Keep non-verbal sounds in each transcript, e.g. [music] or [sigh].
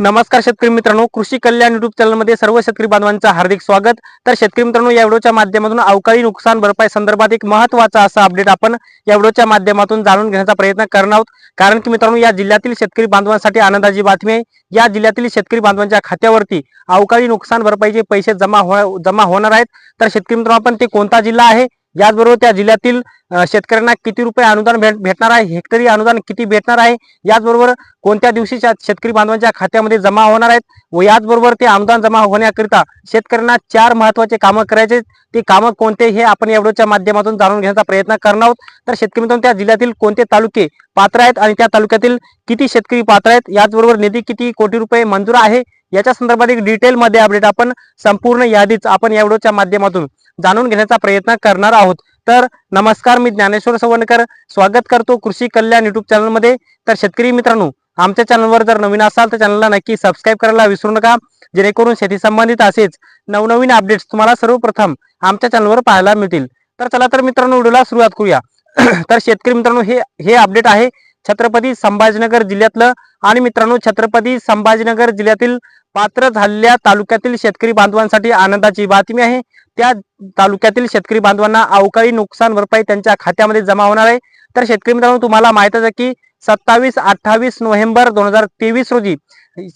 नमस्कार शेतकरी मित्रांनो कृषी कल्याण युट्यूब चॅनलमध्ये सर्व शेतकरी बांधवांचं हार्दिक स्वागत. तर शेतकरी मित्रांनो या व्हिडिओच्या माध्यमातून अवकाळी नुकसान भरपाई संदर्भात एक महत्त्वाचा असा अपडेट आपण या व्हिडिओच्या माध्यमातून जाणून घेण्याचा प्रयत्न करणार आहोत. कारण की मित्रांनो या जिल्ह्यातील शेतकरी बांधवांसाठी आनंदाची बातमी आहे. या जिल्ह्यातील शेतकरी बांधवांच्या खात्यावरती अवकाळी नुकसान भरपाईचे पैसे जमा हो जमा होणार आहेत. तर शेतकरी मित्रांनो आपण ते कोणता जिल्हा आहे? याचबरोबर त्या जिल्ह्यातील शेतकऱ्यांना किती रुपये अनुदान भेट भेटणार आहे हेक्टरी अनुदान किती भेटणार आहे याचबरोबर कोणत्या दिवशी शेतकरी बांधवांच्या खात्यामध्ये जमा होणार आहेत व याचबरोबर ते अनुदान जमा होण्याकरिता शेतकऱ्यांना चार महत्त्वाचे कामं करायचे ते कामं कोणते हे आपण एवढ्याच्या माध्यमातून जाणून घेण्याचा प्रयत्न करणार आहोत. तर शेतकरी मित्रांनो त्या जिल्ह्यातील कोणते तालुके पात्र आहेत आणि त्या तालुक्यातील किती शेतकरी पात्र आहेत याचबरोबर निधी किती कोटी रुपये मंजूर आहे याच्या संदर्भात एक डिटेलमध्ये अपडेट आपण संपूर्ण यादीच आपण या व्हिडिओच्या माध्यमातून जाणून घेण्याचा प्रयत्न करणार आहोत. तर नमस्कार मी ज्ञानेश्वर सवणकर स्वागत करतो कृषी कल्याण युट्यूब चॅनलमध्ये. तर शेतकरी मित्रांनो आमच्या चॅनलवर जर नवीन असाल तर चॅनलला नक्की सबस्क्राईब करायला विसरू नका. जेणेकरून शेती संबंधित असेच नवनवीन अपडेट्स तुम्हाला सर्वप्रथम आमच्या चॅनलवर पाहायला मिळतील. तर चला तर मित्रांनो व्हिडिओला सुरुवात करूया. [clears throat] तर शेतकरी मित्रांनो हे हे अपडेट आहे छत्रपती संभाजीनगर जिल्ह्यातलं. आणि मित्रांनो छत्रपती संभाजीनगर जिल्ह्यातील पात्र झालेल्या तालुक्यातील शेतकरी बांधवांसाठी आनंदाची बातमी आहे. त्या तालुक्यातील शेतकरी बांधवांना अवकाळी नुकसान भरपाई त्यांच्या खात्यामध्ये जमा होणार आहे. तर शेतकरी मित्रांनो तुम्हाला माहितच आहे की सत्तावीस अठ्ठावीस नोव्हेंबर दोन हजार तेवीस रोजी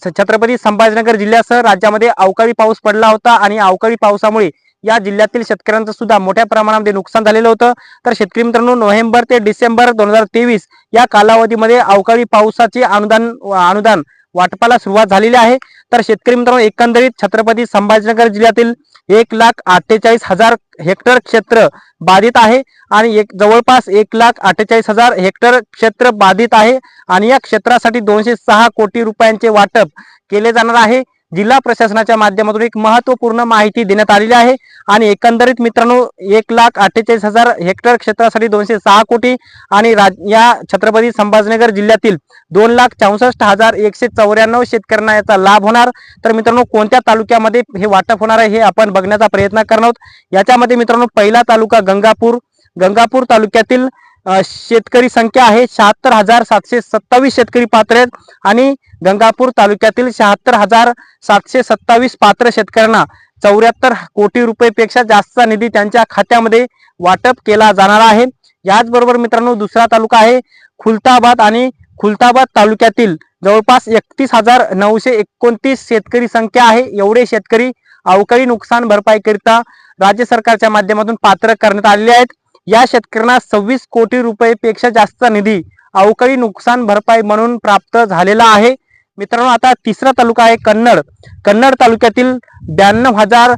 छत्रपती संभाजीनगर जिल्ह्यासह राज्यामध्ये अवकाळी पाऊस पडला होता आणि अवकाळी पावसामुळे या जिल्ह्यातील शेतकऱ्यांचं सुद्धा मोठ्या प्रमाणामध्ये नुकसान झालेलं होतं. तर शेतकरी मित्रांनो नोव्हेंबर ते डिसेंबर दोन हजार तेवीस या कालावधीमध्ये अवकाळी पावसाचे अनुदान अनुदान वाटपाला सुरुवात झालेली आहे. तर शेतकरी मित्रांनो एकंदरीत छत्रपती संभाजीनगर जिल्ह्यातील एक लाख अठ्ठेचाळीस हजार हेक्टर क्षेत्र बाधित आहे आणि एक जवळपास एक लाख अठ्ठेचाळीस हजार हेक्टर क्षेत्र बाधित आहे. आणि या क्षेत्रासाठी दोनशे सहा कोटी रुपयांचे वाटप केले जाणार आहे. जिल्हा प्रशासनाच्या माध्यमातून एक महत्त्वपूर्ण माहिती देण्यात आलेली आहे. आणि एकंदरीत मित्रांनो एक लाख अठ्ठेचाळीस हजार हेक्टर क्षेत्रासाठी दोनशे सहा कोटी आणि राज या छत्रपती संभाजीनगर जिल्ह्यातील दोन लाख चौसष्ट हजार एकशे चौऱ्याण्णव शेतकऱ्यांना याचा लाभ होणार. तर मित्रांनो कोणत्या तालुक्यामध्ये हे वाटप होणार आहे हे आपण बघण्याचा प्रयत्न करणार आहोत. याच्यामध्ये मित्रांनो पहिला तालुका गंगापूर. गंगापूर तालुक्यातील शेतकरी संख्या आहे शहात्तर हजार सातशे सत्तावीस शेतकरी पात्र आहेत. आणि गंगापूर तालुक्यातील शहात्तर हजार सातशे सत्तावीस पात्र शेतकऱ्यांना चौऱ्याहत्तर कोटी रुपयेपेक्षा जास्तचा निधी त्यांच्या खात्यामध्ये वाटप केला जाणार आहे. याचबरोबर मित्रांनो दुसरा तालुका आहे खुलताबाद आणि खुलताबाद तालुक्यातील जवळपास एकतीस हजार नऊशे एकोणतीस शेतकरी संख्या आहे. एवढे शेतकरी अवकाळी नुकसान भरपाईकरिता राज्य सरकारच्या माध्यमातून पात्र करण्यात आलेले आहेत. या शेतकऱ्यांना सव्वीस कोटी रुपयेपेक्षा जास्त निधी अवकाळी नुकसान भरपाई म्हणून प्राप्त झालेला आहे. मित्रांनो आता तिसरा तालुका आहे कन्नड. कन्नड तालुक्यातील ब्याण्णव हजार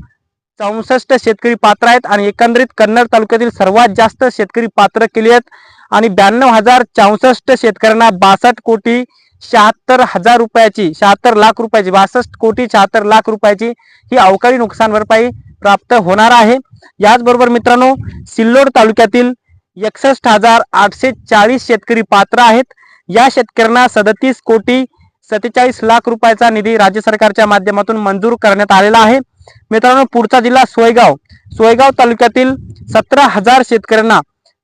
चौसष्ट शेतकरी पात्र आहेत आणि एकंदरीत कन्नड तालुक्यातील सर्वात जास्त शेतकरी पात्र केले आहेत. आणि ब्याण्णव हजार चौसष्ट शेतकऱ्यांना बासष्ट कोटी शहात्तर हजार रुपयाची शहात्तर लाख रुपयाची बासष्ट कोटी शहात्तर लाख रुपयाची ही अवकाळी नुकसान भरपाई प्राप्त होणार आहे. याचबरोबर मित्रांनो सिल्लोड तालुक्यातील एकसष्ट हजार आठशे चाळीस शेतकरी पात्र आहेत. या शेतकऱ्यांना सदतीस कोटी सत्तेचाळीस लाख रुपयाचा निधी राज्य सरकारच्या माध्यमातून मंजूर करण्यात आलेला आहे. मित्रांनो पुढचा जिल्हा सोयगाव. सोयगाव तालुक्यातील सतरा हजार शेतकऱ्यांना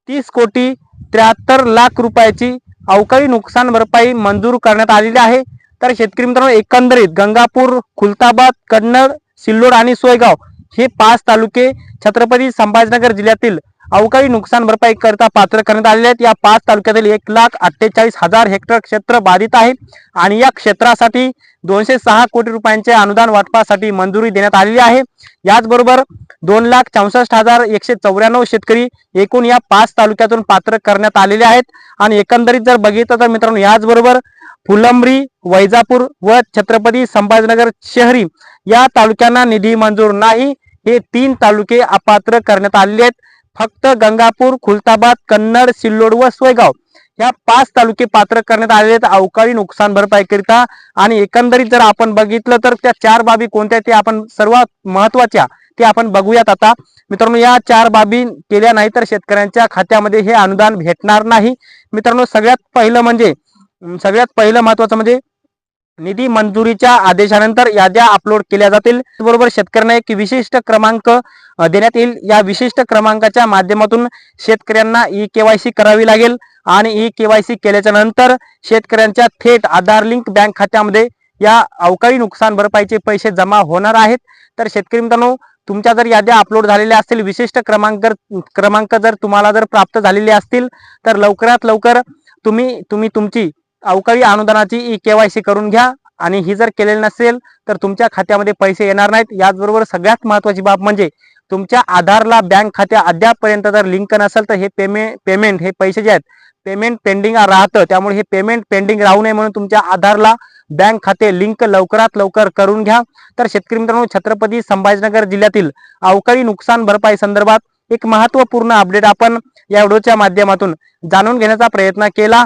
तीस कोटी त्र्याहत्तर लाख रुपयाची अवकाळी नुकसान भरपाई मंजूर करण्यात आलेली आहे. तर शेतकरी मित्रांनो एकंदरीत गंगापूर खुलताबाद कन्नड सिल्लोड आणि सोयगाव हे पाच तालुके छत्रपती संभाजीनगर जिल्ह्यातील अवकाळी नुकसान भरपाई करता पात्र करण्यात आलेले आहेत. या पाच तालुक्यातील एक लाख अठ्ठेचाळीस हजार हेक्टर क्षेत्र बाधित आहे आणि या क्षेत्रासाठी दोनशे सहा कोटी रुपयांचे अनुदान वाटपासाठी मंजुरी देण्यात आलेली आहे. याचबरोबर दोन लाख चौसष्ट हजार एकशे चौऱ्याण्णव शेतकरी एकूण या पाच तालुक्यातून पात्र करण्यात आलेले आहेत. आणि एकंदरीत जर बघितलं तर मित्रांनो याचबरोबर फुलंब्री वैजापूर व छत्रपती संभाजीनगर शहरी या तालुक्यांना निधी मंजूर नाही. हे तीन तालुके अपात्र करण्यात आलेले आहेत. फक्त गंगापूर खुलताबाद कन्नड सिल्लोड व सोयगाव या पाच तालुके पात्र करण्यात आलेले आहेत. अवकाळी नुकसान भरपाईकरिता आणि एकंदरीत जर आपण बघितलं तर त्या चार बाबी कोणत्या ते आपण सर्वात महत्त्वाच्या ते आपण बघूयात आता. मित्रांनो या चार बाबी केल्या नाही तर शेतकऱ्यांच्या खात्यामध्ये हे अनुदान भेटणार नाही. मित्रांनो सगळ्यात पहिलं म्हणजे सगळ्यात पहिलं महत्वाचं म्हणजे निधी मंजुरीच्या आदेशानंतर याद्या अपलोड केल्या जातील बरोबर शेतकऱ्यांना एक विशिष्ट क्रमांक देण्यात येईल. या विशिष्ट क्रमांकाच्या माध्यमातून शेतकऱ्यांना ई केवायसी करावी लागेल आणि ई केवायसी केल्याच्यानंतर शेतकऱ्यांच्या थेट आधार लिंक बँक खात्यामध्ये या अवकाळी नुकसान भरपाईचे पैसे जमा होणार आहेत. तर शेतकरी मित्रांनो तुमच्या जर याद्या अपलोड झालेल्या असतील विशिष्ट क्रमांक क्रमांक जर तुम्हाला जर प्राप्त झालेले असतील तर लवकरात लवकर तुम्ही तुम्ही तुमची अवकाळी अनुदानाची ई केवायसी करून घ्या. आणि ही जर केलेली नसेल तर तुमच्या खात्यामध्ये पैसे येणार नाहीत. याचबरोबर सगळ्यात महत्वाची बाब म्हणजे तुमच्या आधारला बँक खात्या अद्यापपर्यंत जर लिंक नसेल तर हे पेमेंट पेमेंट हे पैसे जे आहेत पेमेंट पेंडिंग राहतं. त्यामुळे हे पेमेंट पेंडिंग राहू नये म्हणून तुमच्या आधारला बँक खाते लिंक लवकरात लवकर करून घ्या. तर शेतकरी मित्रांनो छत्रपती संभाजीनगर जिल्ह्यातील अवकाळी नुकसान भरपाई संदर्भात एक महत्त्वपूर्ण अपडेट आपण या व्हिडिओच्या माध्यमातून जाणून घेण्याचा प्रयत्न केला.